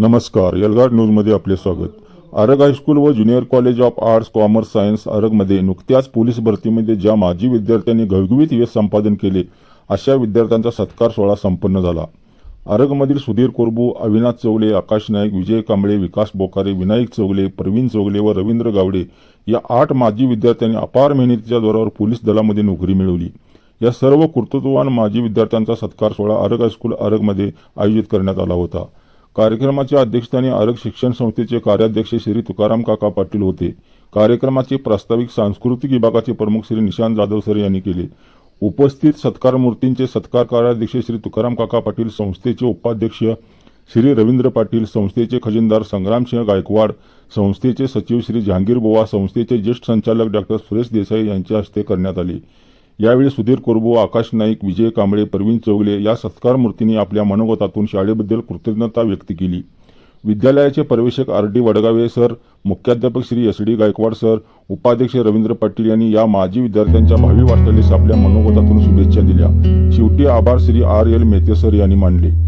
नमस्कार एल्गार न्यूजमध्ये आपले स्वागत. आरग हायस्कूल व junior college of arts commerce science आरगमध्ये नुकत्याच पोलीस भरतीमध्ये ज्या माजी विद्यार्थ्यांनी घवघवीत यश संपादन केले अशा विद्यार्थ्यांचा सत्कार सोहळा संपन्न झाला. आरगमधील सुधीर कोरबू अविनाश चौगले आकाश नाईक विजय कांबळे विकास बोकारे विनायक चौगले प्रवीण चौगले व रवींद्र गावडे या आठ माजी विद्यार्थ्यांनी अपार मेहनतीच्या जोरावर पोलीस दलामध्ये नोकरी मिळवली. या सर्व कर्तृत्ववान माजी विद्यार्थ्यांचा सत्कार सोहळा आरग हायस्कूल आरगमध्ये आयोजित करण्यात आला होता. कार्यक्रमाच्या अध्यक्षस्थानी आरग शिक्षण संस्थेचे कार्याध्यक्ष श्री तुकाराम काका पाटील होते. कार्यक्रमाचे प्रास्ताविक सांस्कृतिक विभागाचे प्रमुख श्री निशांत जाधव सर यांनी केले. उपस्थित सत्कार मूर्तींचे सत्कार कार्याध्यक्ष श्री तुकाराम काका पाटील संस्थेचे उपाध्यक्ष श्री रवींद्र पाटील संस्थेचे खजिनदार संग्रामसिंह गायकवाड संस्थेचे सचिव श्री जहांगीर बोवा संस्थेचे ज्येष्ठ संचालक डॉक्टर सुरेश देसाई यांच्या हस्ते करण्यात आले. यावेळी सुधीर कोरबो आकाश नाईक विजय कांबळे प्रवीण चौगले या सत्कार मूर्तींनी आपल्या मनोगतातून शाळेबद्दल कृतज्ञता व्यक्त केली. विद्यालयाचे प्रवेशक आर डी वडगावे सर मुख्याध्यापक Shri S D Gaikwad sir उपाध्यक्ष रवींद्र पाटील यांनी या माजी विद्यार्थ्यांच्या भावी वाटचालीस आपल्या मनोगतातून शुभेच्छा दिल्या. शेवटी आभार Shri R L Mehte sir यांनी मानले.